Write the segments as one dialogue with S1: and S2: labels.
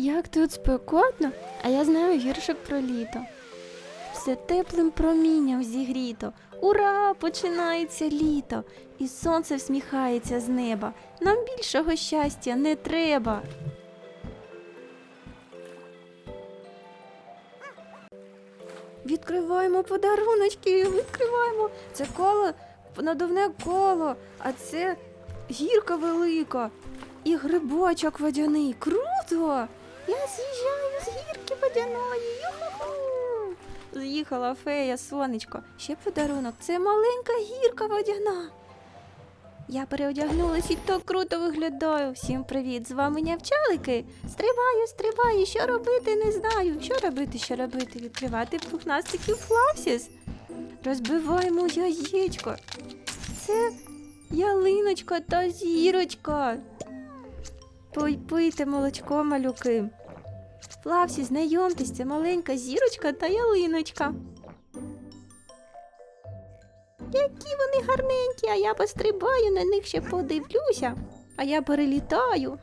S1: Як тут спекотно, а я знаю віршик про літо. Все теплим промінням зігріто. Ура! Починається літо, і сонце всміхається з неба. Нам більшого щастя не треба. Відкриваємо подаруночки, відкриваємо. Це коло, надувне коло, а це гірка велика і грибочок водяний. Круто! Я з'їжджаю з гірки водяної. З'їхала фея, сонечко. Ще подарунок. Це маленька гірка водяна. Я переодягнулась і так круто виглядаю. Всім привіт! З вами нявчалики. Стрибаю, стрибаю, що робити, не знаю. Що робити, що робити? Відкривати пухнастиків флапсіс. Розбиваємо яєчко. Це ялиночка та зірочка. Пий- Пийте молочко, малюки. Флавсі, знайомтесь, це маленька зірочка та ялиночка. Які вони гарненькі, а я пострибаю на них ще подивлюся, а я перелітаю.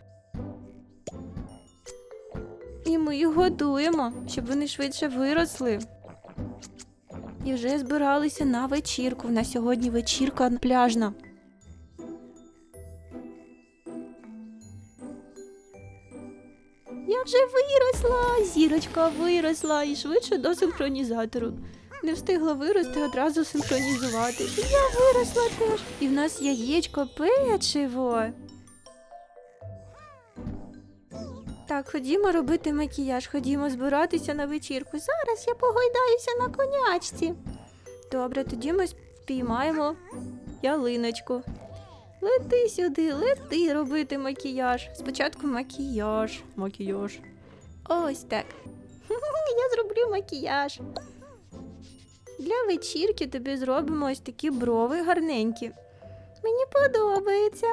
S1: І ми їх годуємо, щоб вони швидше виросли. І вже збиралися на вечірку. На сьогодні вечірка пляжна. Я вже виросла, зірочка виросла і швидше до синхронізатору. Не встигла вирости, одразу синхронізувати. Я виросла теж. І в нас яєчко печиво. Так, ходімо робити макіяж, ходімо збиратися на вечірку. Зараз я погойдаюся на конячці. Добре, тоді ми спіймаємо ялиночку. Лети сюди, лети робити макіяж. Спочатку макіяж. Макіяж. Ось так. Я зроблю макіяж. Для вечірки тобі зробимо ось такі брови гарненькі. Мені подобається.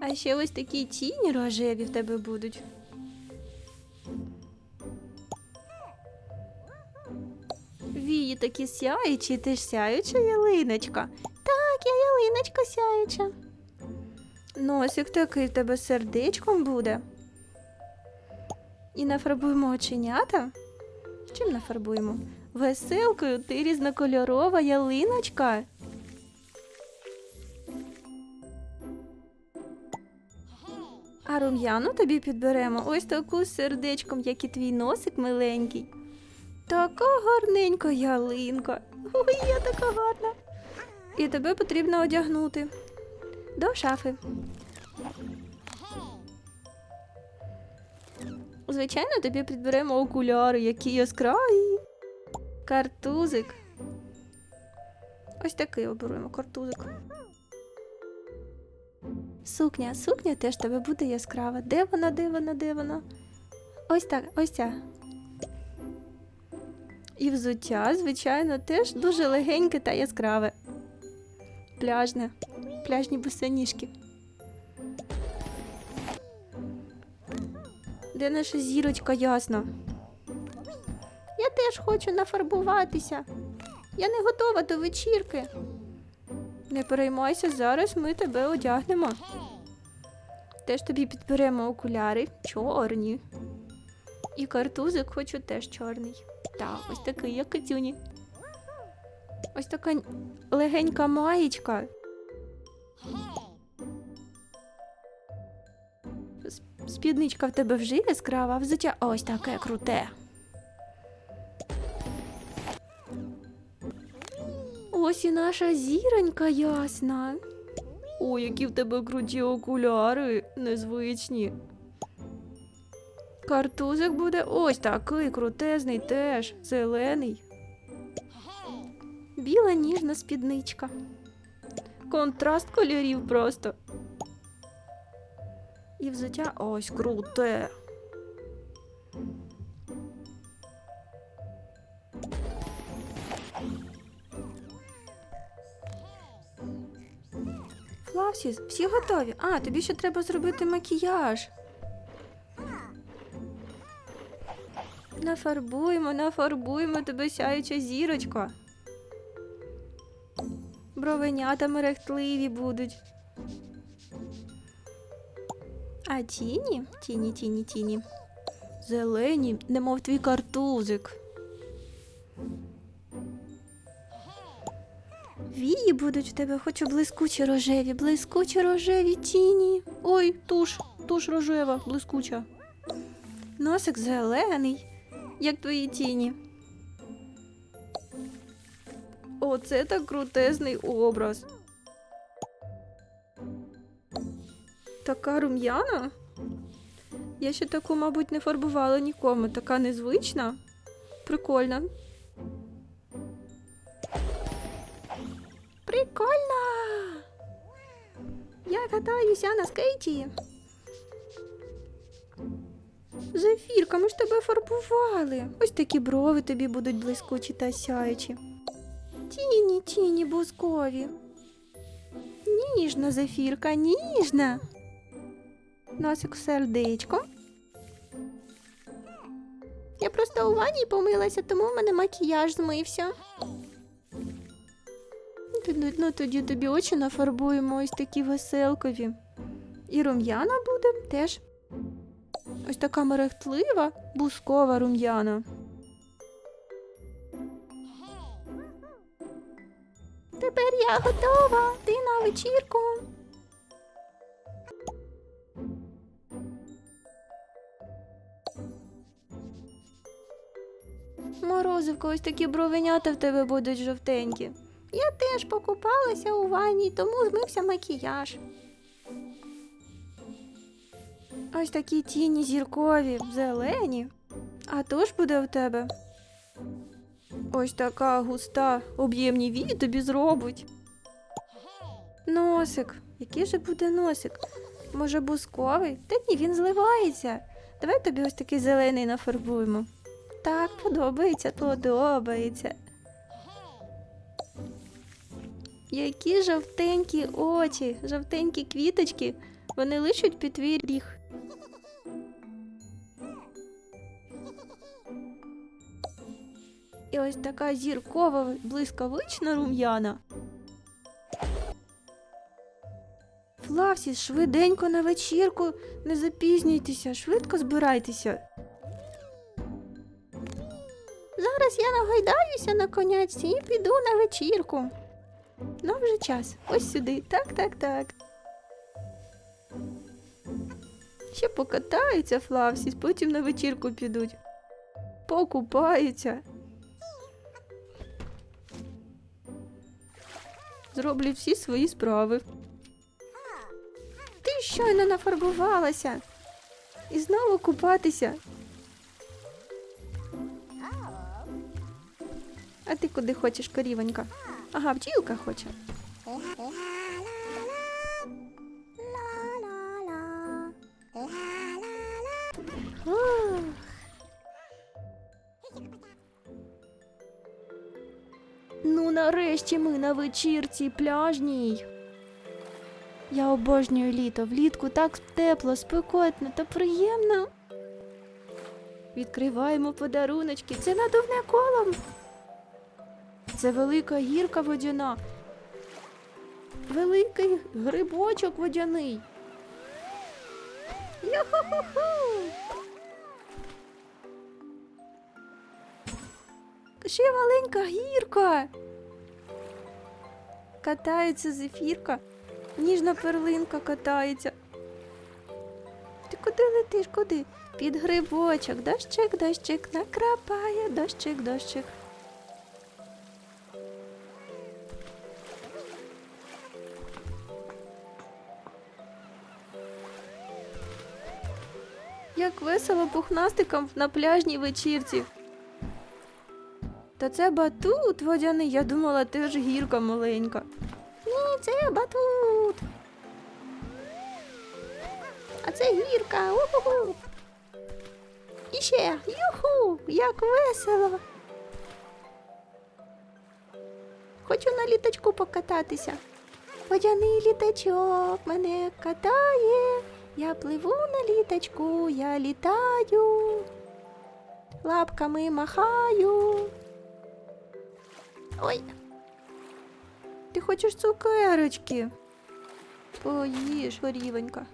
S1: А ще ось такі тіні рожеві в тебе будуть. Вії такі сяючі, ти ж сяюча ялиночка. Так, я ялиночка сяюча. Носик такий тебе сердечком буде. І нафарбуємо оченята. Чим нафарбуємо? Веселкою ти різнокольорова ялиночка. А рум'яну тобі підберемо ось таку з сердечком, як і твій носик миленький. Така гарненька ялинка. Ой, я така гарна. І тебе потрібно одягнути до шафи. Звичайно, тобі підберемо окуляри, які яскраві. Картузик. Ось такий оберемо картузик. Сукня, сукня теж тебе буде яскрава. Де вона, де вона, де вона? Ось так, ось ця. І взуття, звичайно, теж дуже легеньке та яскраве. Пляжне, пляжні босоніжки. Де наша зірочка ясна? Я теж хочу нафарбуватися. Я не готова до вечірки. Не переймайся, зараз ми тебе одягнемо. Теж тобі підберемо окуляри чорні. І картузик хочу теж чорний. Так, ось такий, як катюні. Ось така легенька маєчка. Спідничка в тебе вже яскрава, а взуття ось таке круте. Ось і наша зіронька ясна. Ой, які в тебе круті окуляри, незвичні. Картузик буде ось такий крутезний теж, зелений. Біла ніжна спідничка. Контраст кольорів просто. І взуття ось круте. Флавсіс, всі готові. А, тобі ще треба зробити макіяж. Нафарбуємо, нафарбуємо тебе сяюча зірочка. Бровенята мерехтливі будуть. А тіні, тіні, тіні, тіні. Зелені, немов твій картузик. Вії будуть в тебе, хочу блискучі рожеві, блискучі рожеві тіні. Ой, туш, туш рожева, блискуча. Носик зелений, як твої тіні. Оце так крутезний образ. Така рум'яна? Я ще таку, мабуть, не фарбувала нікому. Така незвична. Прикольна. Прикольно! Я катаюся на скейті. Зефірка, ми ж тебе фарбували. Ось такі брови тобі будуть блискучі та сяючі. Тіні, тіні бускові. Ніжна зефірка, ніжна. Носик сердечко. Я просто у ванні помилася, тому в мене макіяж змився. Ну, Ну, тоді тобі очі нафарбуємо ось такі веселкові. І рум'яна буде теж. Ось така мерехтлива, бускова рум'яна. Тепер я готова. Ти на вечірку. Морозивко, ось такі бровенята в тебе будуть жовтенькі. Я теж покупалася у ванні, тому змився макіяж. Ось такі тіні зіркові, зелені. А то ж буде в тебе. Ось така густа, об'ємні вії тобі зробить. Носик. Який же буде носик? Може, бусковий? Та ні, він зливається. Давай тобі ось такий зелений нафарбуємо. Так, подобається, подобається. Які жовтенькі очі, жовтенькі квіточки, вони лишуть під твій ріг. І ось така зіркова блискавична рум'яна. Флавсі, швиденько на вечірку, не запізнюйтеся, швидко збирайтеся. Зараз я нагойдаюся на конячці і піду на вечірку. Ну, вже час. Ось сюди. Так, так, так. Ще покатаються Флавсіс, потім на вечірку підуть. Покупаються. Зроблять всі свої справи. Ти щойно нафарбувалася. І знову купатися. А ти куди хочеш, корівонька? Ага, бджілка хоче. Ну, нарешті ми на вечірці пляжній. Я обожнюю літо. Влітку так тепло, спекотно та приємно. Відкриваємо подаруночки. Це надувне коло. Це велика гірка водяна. Великий грибочок водяний. Йо-хо-хо-хо! Ще маленька гірка. Катається зефірка. Ніжна перлинка катається. Ти куди летиш? Куди? Під грибочок. Дощик, дощик накрапає, дощик, дощик. Як весело пухнастикам на пляжній вечірці. Та це батут водяний, я думала, теж гірка маленька. Це батут. А це гірка. Уху. І ще юху, як весело. Хочу на літачку покататися. Водяний літачок мене катає. Я пливу на літачку, я літаю. Лапками махаю. Ой. Ти хочеш цукерочки? Поїж, горівонька.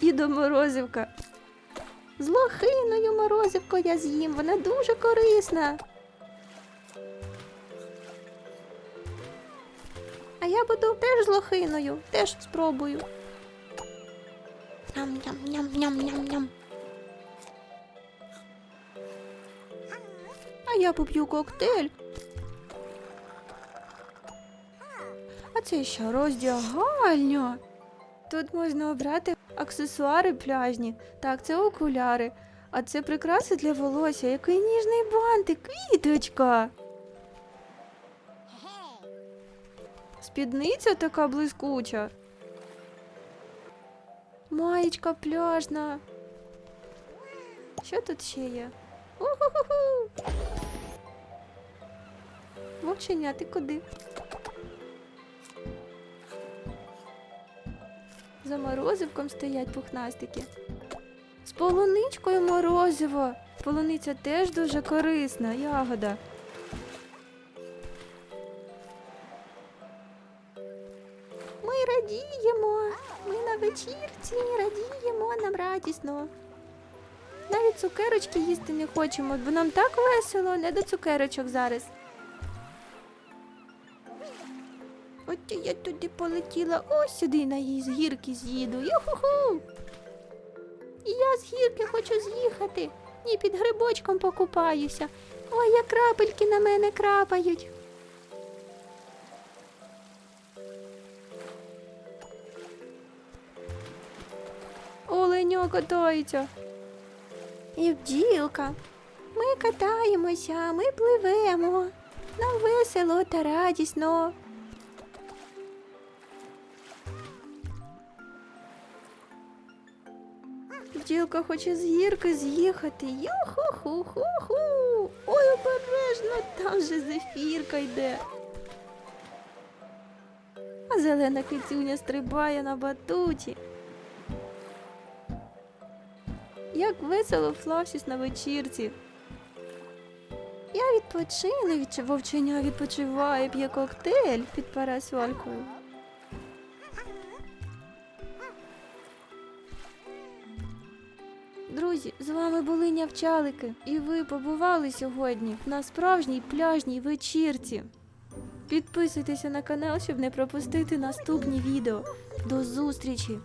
S1: І до морозивка. З лохиною морозивко я з'їм, вона дуже корисна. А я буду теж з лохиною, теж спробую. Ням-ням-ням-ням-ням-ням. А я поп'ю коктейль. Це що, роздягальня? Тут можна обрати аксесуари пляжні. Так, це окуляри. А це прикраси для волосся. Який ніжний бантик, квіточка. Спідниця така блискуча. Маєчка пляжна. Що тут ще є? У-ху-ху-ху. Вовченя, ти куди? За морозивком стоять пухнастики. З полуничкою морозиво. Полуниця теж дуже корисна ягода. Ми радіємо. Ми на вечірці радіємо, нам радісно. Навіть цукерочки їсти не хочемо, бо нам так весело, не до цукерочок зараз. От я туди полетіла, ось сюди на її з гірки з'їду. Юху-ху. І я з гірки хочу з'їхати. І під грибочком покупаюся. Ой, як крапельки на мене крапають. Оленьо катається. І бджілка. Ми катаємося, ми пливемо. Нам весело та радісно. Бджілка хоче з гірки з'їхати. Йо-ху-ху-ху-ху. Ой, обережно, там же зефірка йде. А зелена кицюня стрибає на батуті. Як весело Флавсіс на вечірці. Я відпочину, від вовченя відпочиває, п'є коктейль під парасолькою. Друзі, з вами були нявчалики, і ви побували сьогодні на справжній пляжній вечірці. Підписуйтеся на канал, щоб не пропустити наступні відео. До зустрічі!